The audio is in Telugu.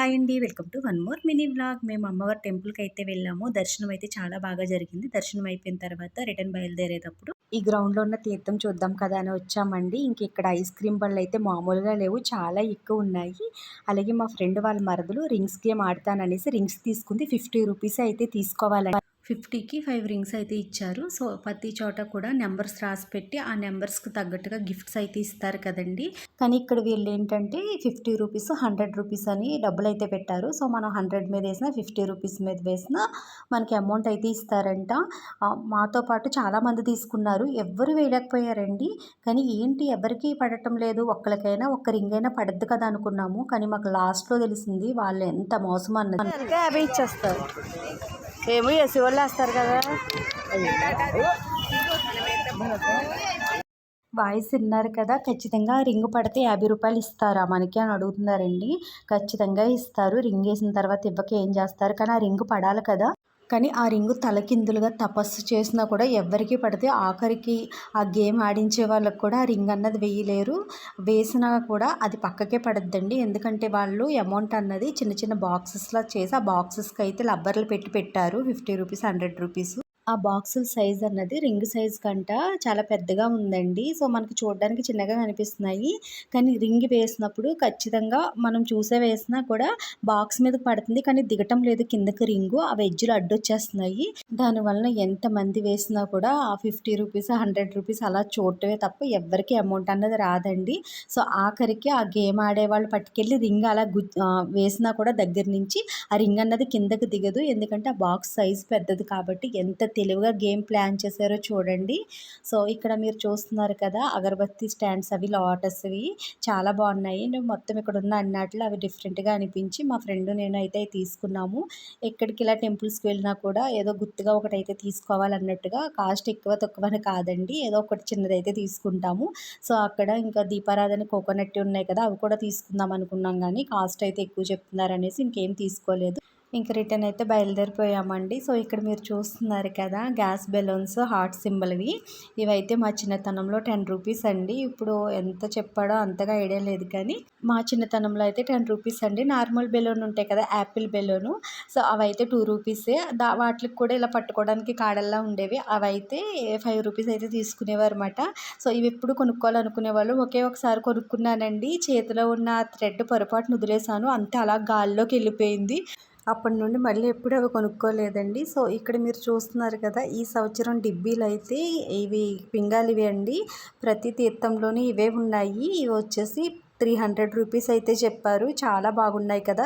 హాయ్ అండి. Welcome to one more mini vlog. మేము అమ్మవారి టెంపుల్కి అయితే వెళ్ళాము. దర్శనం అయితే చాలా బాగా జరిగింది. దర్శనం అయిపోయిన తర్వాత రిటర్న్ బయలుదేరేటప్పుడు ఈ గ్రౌండ్లో ఉన్న తీర్థం చూద్దాం కదా అని వచ్చామండి. ఇంక ఇక్కడ ఐస్ క్రీమ్ బళ్ళు అయితే మామూలుగా లేవు. చాలా ఎక్కువ ఉన్నాయి. అలాగే మా ఫ్రెండ్ వాళ్ళ మరదలు రింగ్స్ గేమ్ ఆడతాననేసి రింగ్స్ తీసుకుంది. ఫిఫ్టీ రూపీస్ అయితే తీసుకోవాలండి. ఫిఫ్టీకి ఫైవ్ రింగ్స్ అయితే ఇచ్చారు. సో ప్రతి చోట కూడా నెంబర్స్ రాసి పెట్టి ఆ నెంబర్స్కి తగ్గట్టుగా గిఫ్ట్స్ అయితే ఇస్తారు కదండి. కానీ ఇక్కడ వీళ్ళు ఏంటంటే ఫిఫ్టీ రూపీస్ హండ్రెడ్ రూపీస్ అని డబ్బులు అయితే పెట్టారు. సో మనం హండ్రెడ్ మీద వేసినా ఫిఫ్టీ రూపీస్ మీద వేసినా మనకి అమౌంట్ అయితే ఇస్తారంట. మాతో పాటు చాలామంది తీసుకున్నారు. ఎవ్వరు వేయలేకపోయారండి. కానీ ఏంటి ఎవరికి పడటం లేదు. ఒక్కరికైనా ఒక్క రింగ్ అయినా పడద్దు కదా అనుకున్నాము. కానీ మాకు లాస్ట్లో తెలిసింది వాళ్ళు ఎంత మోసం అన్నది ఇచ్చేస్తారు. ఏమో ఎసి వాళ్ళు కదా. వాయిస్ విన్నారు కదా ఖచ్చితంగా రింగ్ పడితే యాభై రూపాయలు ఇస్తారా? మనకి అని అడుగుతున్నారండి. ఖచ్చితంగా ఇస్తారు. రింగ్ వేసిన తర్వాత ఇవ్వక ఏం చేస్తారు? కానీ ఆ రింగ్ పడాలి కదా. కానీ ఆ రింగు తలకిందులుగా తపస్సు చేసినా కూడా ఎవరికి పడితే ఆఖరికి ఆ గేమ్ ఆడించే వాళ్ళకి కూడా ఆ రింగ్ అన్నది వేయలేరు. వేసినా కూడా అది పక్కకే పడద్దండి. ఎందుకంటే వాళ్ళు అమౌంట్ అన్నది చిన్న చిన్న బాక్సెస్లా చేసి ఆ బాక్సెస్కి అయితే లబ్బర్లు పెట్టి పెట్టారు. ఫిఫ్టీ రూపీస్ హండ్రెడ్ రూపీస్ ఆ బాక్సుల సైజ్ అన్నది రింగ్ సైజ్ కంట చాలా పెద్దగా ఉందండి. సో మనకి చూడడానికి చిన్నగా కనిపిస్తున్నాయి. కానీ రింగ్ వేసినప్పుడు ఖచ్చితంగా మనం చూసే వేసినా కూడా బాక్స్ మీద పడుతుంది. కానీ దిగటం లేదు కిందకి రింగు. ఆ వెజ్జులు అడ్డొచ్చేస్తున్నాయి. దానివల్ల ఎంతమంది వేసినా కూడా ఆ ఫిఫ్టీ రూపీస్ హండ్రెడ్ రూపీస్ అలా చూడటమే తప్ప ఎవరికి అమౌంట్ అన్నది రాదండి. సో ఆఖరికి ఆ గేమ్ ఆడే వాళ్ళు పట్టుకెళ్ళి రింగ్ అలా గు వేసినా కూడా దగ్గర నుంచి ఆ రింగ్ అన్నది కిందకి దిగదు. ఎందుకంటే ఆ బాక్స్ సైజ్ పెద్దది కాబట్టి ఎంత తెలివిగా గేమ్ ప్లాన్ చేశారో చూడండి. సో ఇక్కడ మీరు చూస్తున్నారు కదా అగరబత్తి స్టాండ్స్ అవి లోటస్వి చాలా బాగున్నాయి. మొత్తం ఇక్కడ ఉన్న అన్నట్లు అవి డిఫరెంట్గా అనిపించి మా ఫ్రెండ్ నేను అయితే తీసుకున్నాము. ఎక్కడికి ఇలా టెంపుల్స్కి వెళ్ళినా కూడా ఏదో గుర్తుగా ఒకటి అయితే తీసుకోవాలన్నట్టుగా కాస్ట్ ఎక్కువ తక్కువని కాదండి. ఏదో ఒకటి చిన్నదైతే తీసుకుంటాము. సో అక్కడ ఇంకా దీపారాధన కోకోనట్ ఉన్నాయి కదా అవి కూడా తీసుకుందాం అనుకున్నాం కానీ కాస్ట్ అయితే ఎక్కువ చెప్తున్నారు అనేసి ఇంకేం తీసుకోలేదు. ఇంక రిటర్న్ అయితే బయలుదేరిపోయామండి. సో ఇక్కడ మీరు చూస్తున్నారు కదా గ్యాస్ బెలూన్స్ హార్ట్ సింబల్వి. ఇవైతే మా చిన్నతనంలో టెన్ రూపీస్ అండి. ఇప్పుడు ఎంత చెప్పాడో అంతగా ఐడియా లేదు కానీ మా చిన్నతనంలో అయితే టెన్ రూపీస్ అండి. నార్మల్ బెలూన్ ఉంటాయి కదా యాపిల్ బెలూను. సో అవైతే టూ రూపీసే. దా వాటికి కూడా ఇలా పట్టుకోవడానికి కాడల్లా ఉండేవి. అవైతే ఫైవ్ రూపీస్ అయితే తీసుకునేవారు అనమాట సో ఇవి ఎప్పుడు కొనుక్కోవాలనుకునే వాళ్ళు ఒకే ఒకసారి కొనుక్కున్నానండి. చేతిలో ఉన్న థ్రెడ్ పొరపాటును వదిలేసాను అంతే అలా గాల్లోకి వెళ్ళిపోయింది. అప్పటి నుండి మళ్ళీ ఎప్పుడు అవి కొనుక్కోలేదండి. సో ఇక్కడ మీరు చూస్తున్నారు కదా ఈ సంవత్సరం డిబ్బీలు అయితే ఇవి పింగాలివి అండి. ప్రతి తీర్థంలోని ఇవే ఉన్నాయి. ఇవి వచ్చేసి త్రీ హండ్రెడ్ రూపీస్ అయితే చెప్పారు. చాలా బాగున్నాయి కదా